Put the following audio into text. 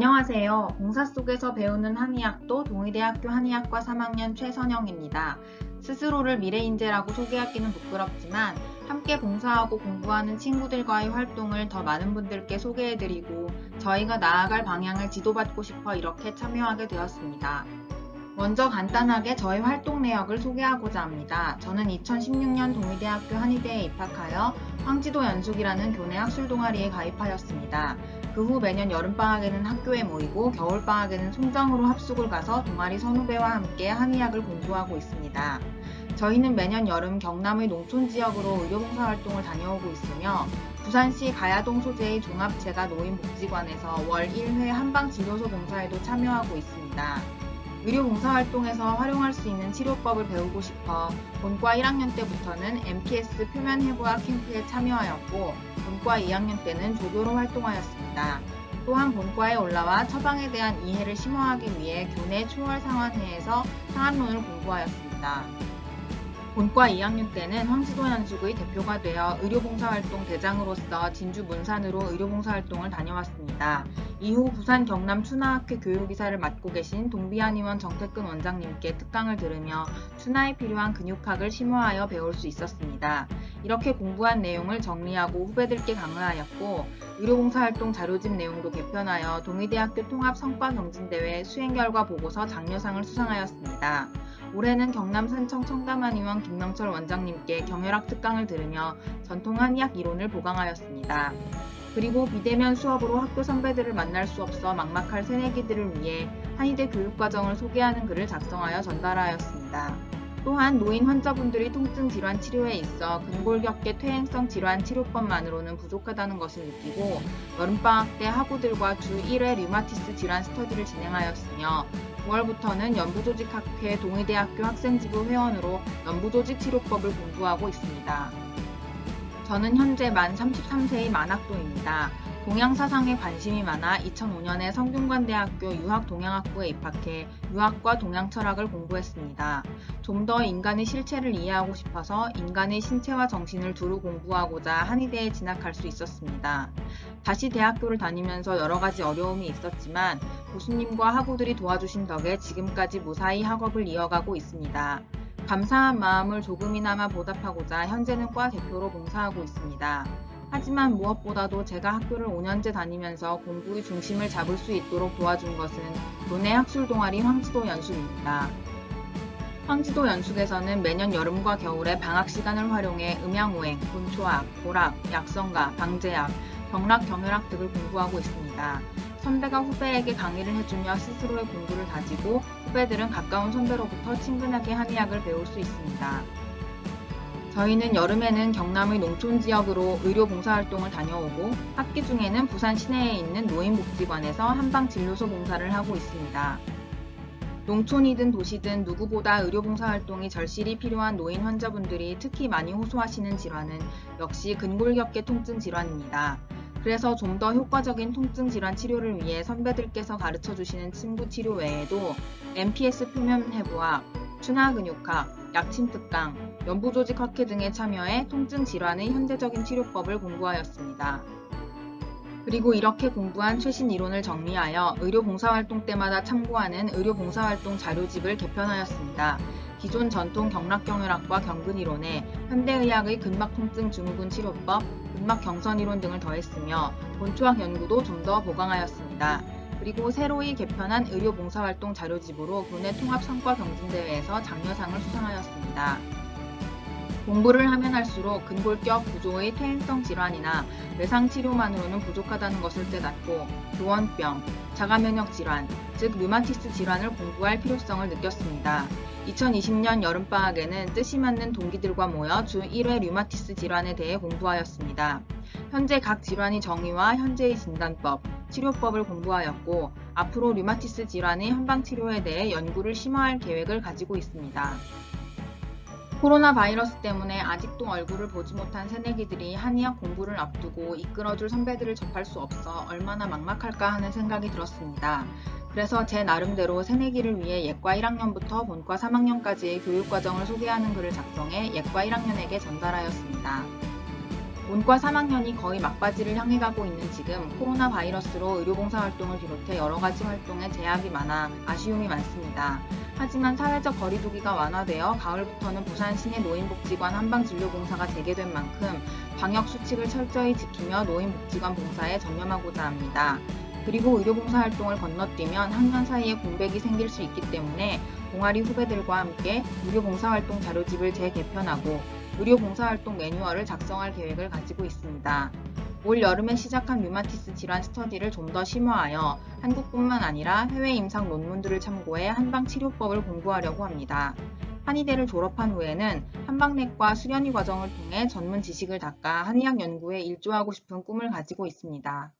안녕하세요. 봉사 속에서 배우는 한의학도 동의대학교 한의학과 3학년 최선영입니다. 스스로를 미래인재라고 소개하기는 부끄럽지만 함께 봉사하고 공부하는 친구들과의 활동을 더 많은 분들께 소개해드리고 저희가 나아갈 방향을 지도받고 싶어 이렇게 참여하게 되었습니다. 먼저 간단하게 저의 활동 내역을 소개하고자 합니다. 저는 2016년 동의대학교 한의대에 입학하여 황지도 연숙이라는 교내 학술 동아리에 가입하였습니다. 그 후 매년 여름방학에는 학교에 모이고 겨울방학에는 송정으로 합숙을 가서 동아리 선후배와 함께 한의학을 공부하고 있습니다. 저희는 매년 여름 경남의 농촌 지역으로 의료봉사 활동을 다녀오고 있으며 부산시 가야동 소재의 종합재가 노인복지관에서 월 1회 한방진료소 봉사에도 참여하고 있습니다. 의료 봉사활동에서 활용할 수 있는 치료법을 배우고 싶어 본과 1학년 때부터는 MPS 표면 해부학 캠프에 참여하였고 본과 2학년 때는 조교로 활동하였습니다. 또한 본과에 올라와 처방에 대한 이해를 심화하기 위해 교내 초월 상환회에서 상한론을 공부하였습니다. 본과 2학년 때는 황지도 연숙의 대표가 되어 의료봉사활동 대장으로서 진주 문산으로 의료봉사활동을 다녀왔습니다. 이후 부산 경남 추나학회 교육이사를 맡고 계신 동비한의원 정태근 원장님께 특강을 들으며 추나에 필요한 근육학을 심화하여 배울 수 있었습니다. 이렇게 공부한 내용을 정리하고 후배들께 강의하였고 의료봉사활동 자료집 내용도 개편하여 동의대학교 통합 성과경진대회 수행결과 보고서 장려상을 수상하였습니다. 올해는 경남 산청 청담한 의원 김명철 원장님께 경혈학 특강을 들으며 전통 한의학 이론을 보강하였습니다. 그리고 비대면 수업으로 학교 선배들을 만날 수 없어 막막할 새내기들을 위해 한의대 교육과정을 소개하는 글을 작성하여 전달하였습니다. 또한 노인 환자분들이 통증 질환 치료에 있어 근골격계 퇴행성 질환 치료법만으로는 부족하다는 것을 느끼고 여름방학 때 학우들과 주 1회 류마티스 질환 스터디를 진행하였으며 9월부터는 연부조직학회 동의대학교 학생지부 회원으로 연부조직 치료법을 공부하고 있습니다. 저는 현재 만 33세의 만학도입니다. 동양 사상에 관심이 많아 2005년에 성균관대학교 유학동양학부에 입학해 유학과 동양 철학을 공부했습니다. 좀 더 인간의 실체를 이해하고 싶어서 인간의 신체와 정신을 두루 공부하고자 한의대에 진학할 수 있었습니다. 다시 대학교를 다니면서 여러 가지 어려움이 있었지만 교수님과 학우들이 도와주신 덕에 지금까지 무사히 학업을 이어가고 있습니다. 감사한 마음을 조금이나마 보답하고자 현재는 과 대표로 봉사하고 있습니다. 하지만 무엇보다도 제가 학교를 5년째 다니면서 공부의 중심을 잡을 수 있도록 도와준 것은 교내 학술 동아리 황지도 연수입니다. 황지도 연숙에서는 매년 여름과 겨울에 방학 시간을 활용해 음양오행, 본초학, 보락, 약성가, 방제학, 경락, 경혈학 등을 공부하고 있습니다. 선배가 후배에게 강의를 해주며 스스로의 공부를 다지고 후배들은 가까운 선배로부터 친근하게 한의학을 배울 수 있습니다. 저희는 여름에는 경남의 농촌 지역으로 의료 봉사활동을 다녀오고 학기 중에는 부산 시내에 있는 노인복지관에서 한방 진료소 봉사를 하고 있습니다. 농촌이든 도시든 누구보다 의료봉사활동이 절실히 필요한 노인 환자분들이 특히 많이 호소하시는 질환은 역시 근골격계 통증 질환입니다. 그래서 좀 더 효과적인 통증 질환 치료를 위해 선배들께서 가르쳐 주시는 침구 치료 외에도 MPS 표면 해부학, 추나 근육학, 약침 특강, 연부 조직 학회 등에 참여해 통증 질환의 현대적인 치료법을 공부하였습니다. 그리고 이렇게 공부한 최신 이론을 정리하여 의료 봉사활동 때마다 참고하는 의료 봉사활동 자료집을 개편하였습니다. 기존 전통 경락경혈학과 경근이론에 현대의학의 근막통증 증후군 치료법, 근막경선 이론 등을 더했으며 본초학 연구도 좀 더 보강하였습니다. 그리고 새로이 개편한 의료 봉사활동 자료집으로 교내 통합 성과 경진대회에서 장려상을 수상하였습니다. 공부를 하면 할수록 근골격 구조의 퇴행성 질환이나 외상 치료만으로는 부족하다는 것을 깨닫고 교원병, 자가면역 질환, 즉 류마티스 질환을 공부할 필요성을 느꼈습니다. 2020년 여름방학에는 뜻이 맞는 동기들과 모여 주 1회 류마티스 질환에 대해 공부하였습니다. 현재 각 질환의 정의와 현재의 진단법, 치료법을 공부하였고 앞으로 류마티스 질환의 한방 치료에 대해 연구를 심화할 계획을 가지고 있습니다. 코로나 바이러스 때문에 아직도 얼굴을 보지 못한 새내기들이 한의학 공부를 앞두고 이끌어줄 선배들을 접할 수 없어 얼마나 막막할까 하는 생각이 들었습니다. 그래서 제 나름대로 새내기를 위해 예과 1학년부터 본과 3학년까지의 교육과정을 소개하는 글을 작성해 예과 1학년에게 전달하였습니다. 문과 3학년이 거의 막바지를 향해 가고 있는 지금 코로나 바이러스로 의료봉사 활동을 비롯해 여러 가지 활동에 제약이 많아 아쉬움이 많습니다. 하지만 사회적 거리두기가 완화되어 가을부터는 부산 시내 노인복지관 한방진료봉사가 재개된 만큼 방역 수칙을 철저히 지키며 노인복지관 봉사에 전념하고자 합니다. 그리고 의료봉사 활동을 건너뛰면 학년 사이에 공백이 생길 수 있기 때문에 동아리 후배들과 함께 의료봉사 활동 자료집을 재개편하고 의료봉사활동 매뉴얼을 작성할 계획을 가지고 있습니다. 올 여름에 시작한 류마티스 질환 스터디를 좀 더 심화하여 한국뿐만 아니라 해외 임상 논문들을 참고해 한방 치료법을 공부하려고 합니다. 한의대를 졸업한 후에는 한방내과 수련의 과정을 통해 전문 지식을 닦아 한의학 연구에 일조하고 싶은 꿈을 가지고 있습니다.